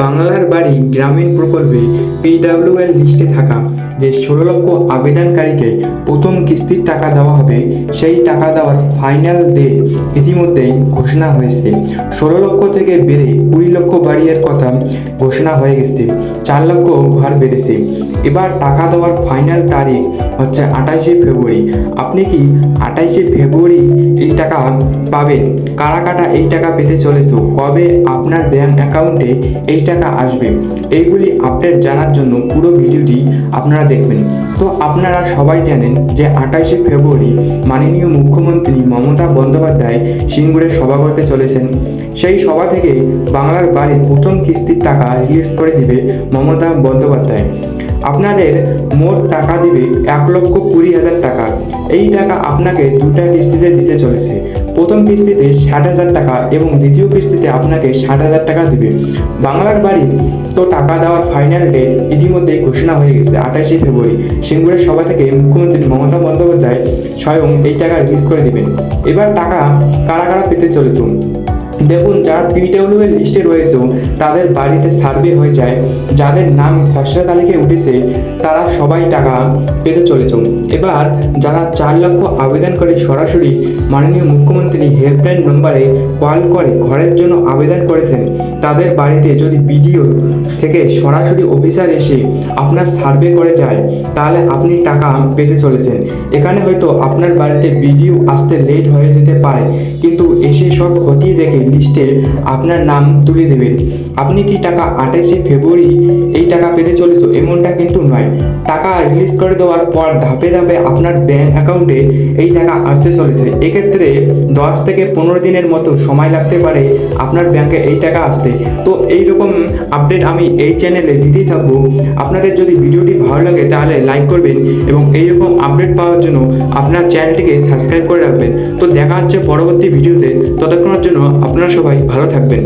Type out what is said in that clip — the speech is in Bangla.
বাংলার বাড়ি গ্রামীণ প্রকল্পে পিডাব্লিউএল লিস্টে থাকা যে ষোলো লক্ষ আবেদনকারীকে প্রথম কিস্তির টাকা দেওয়া হবে, সেই টাকা দেওয়ার ফাইনাল ডেট ইতিমধ্যেই ঘোষণা হয়েছে। ষোলো লক্ষ থেকে বেড়ে কুড়ি লক্ষ বাড়িয়ার কথা ঘোষণা হয়ে গেছে, চার লক্ষ ঘর বেড়েছে। এবার টাকা দেওয়ার ফাইনাল তারিখ হচ্ছে আঠাশে ফেব্রুয়ারি। আপনি কি আঠাশে ফেব্রুয়ারি এই টাকা পাবেন কারা কাটা এই টাকা পেতে চলেছো। কবে আপনার ব্যাঙ্ক অ্যাকাউন্টে এই টাকা আসবে? এইগুলি আপডেট জানার জন্য পুরো ভিডিওটি আপনারা দেখবেন। তো আপনারা সবাই জানেন যে আঠাশে ফেব্রুয়ারি মাননীয় মুখ্যমন্ত্রী মমতা বন্দ্যোপাধ্যায় সিঙ্গুরে সভা করতে চলেছেন। সেই সভা থেকে বাংলার বাড়ির প্রথম কিস্তির টাকা রিলিজ করে দিবে মমতা বন্দ্যোপাধ্যায়। আপনাদের মোট টাকা দিবে এক লক্ষ কুড়ি হাজার টাকা। এই টাকা আপনাকে দুটা কিস্তিতে দিতে চলেছে। প্রথম কিস্তিতে ষাট হাজার টাকা এবং দ্বিতীয় কিস্তিতে আপনাকে ষাট হাজার টাকা দিবে। বাংলার বাড়ি তো টাকা দেওয়ার ফাইনাল ডেট ইতিমধ্যেই ঘোষণা হয়ে গেছে, আঠাশে ফেব্রুয়ারি। সিঙ্গুরের সভা থেকে মুখ্যমন্ত্রী মমতা বন্দ্যোপাধ্যায় স্বয়ং এই টাকা রিলিজ করে দিবেন। এবার টাকা কারা কারা পেতে চলেছ? দেখুন, যারা পিডব্লিউ এর লিস্টে রয়েছে তাদের বাড়িতে সার্ভে হয়ে যায়, যাদের নাম খসড়া তালিকায় উঠেছে, তারা সবাই টাকা পেতে চলেছে এবার যারা চার লক্ষ আবেদন করে সরাসরি মাননীয় মুখ্যমন্ত্রী হেল্পলাইন নম্বরে কল করে, ঘরের জন্য আবেদন করেছেন, তাদের বাড়িতে যদি বিডিও থেকে সরাসরি অফিসার এসে আপনার সার্ভে করে যায়, তাহলে আপনি টাকা পেতে চলেছেন। এখানে হয়তো আপনার বাড়িতে বিডিও আসতে লেট হয়ে যেতে পারে, কিন্তু এসে সব খতিয়ে দেখে লিস্টে আপনার নাম তুলে দেবেন। আপনি কি টাকা আঠাশে ফেব্রুয়ারি এই টাকা পেতে চলেছো? এমনটা কিন্তু নয়। টাকা রিলিজ করে দেওয়ার পর ধাপে ধাপে আপনার ব্যাঙ্ক অ্যাকাউন্টে এই টাকা আসতে চলেছে। এক্ষেত্রে দশ থেকে পনেরো দিনের মতো সময় লাগতে পারে আপনার ব্যাংকে এই টাকা আসতে। তো এইরকম আপডেট আমি এই চ্যানেলে দিতেই থাকব। আপনাদের যদি ভিডিওটি ভালো লাগে তাহলে লাইক করবেন এবং এইরকম আপডেট পাওয়ার জন্য আপনার চ্যানেলটিকে সাবস্ক্রাইব করে রাখবেন। তো দেখা হচ্ছে পরবর্তী ভিডিওতে। ততক্ষণের জন্য আপনারা সবাই ভালো থাকবেন।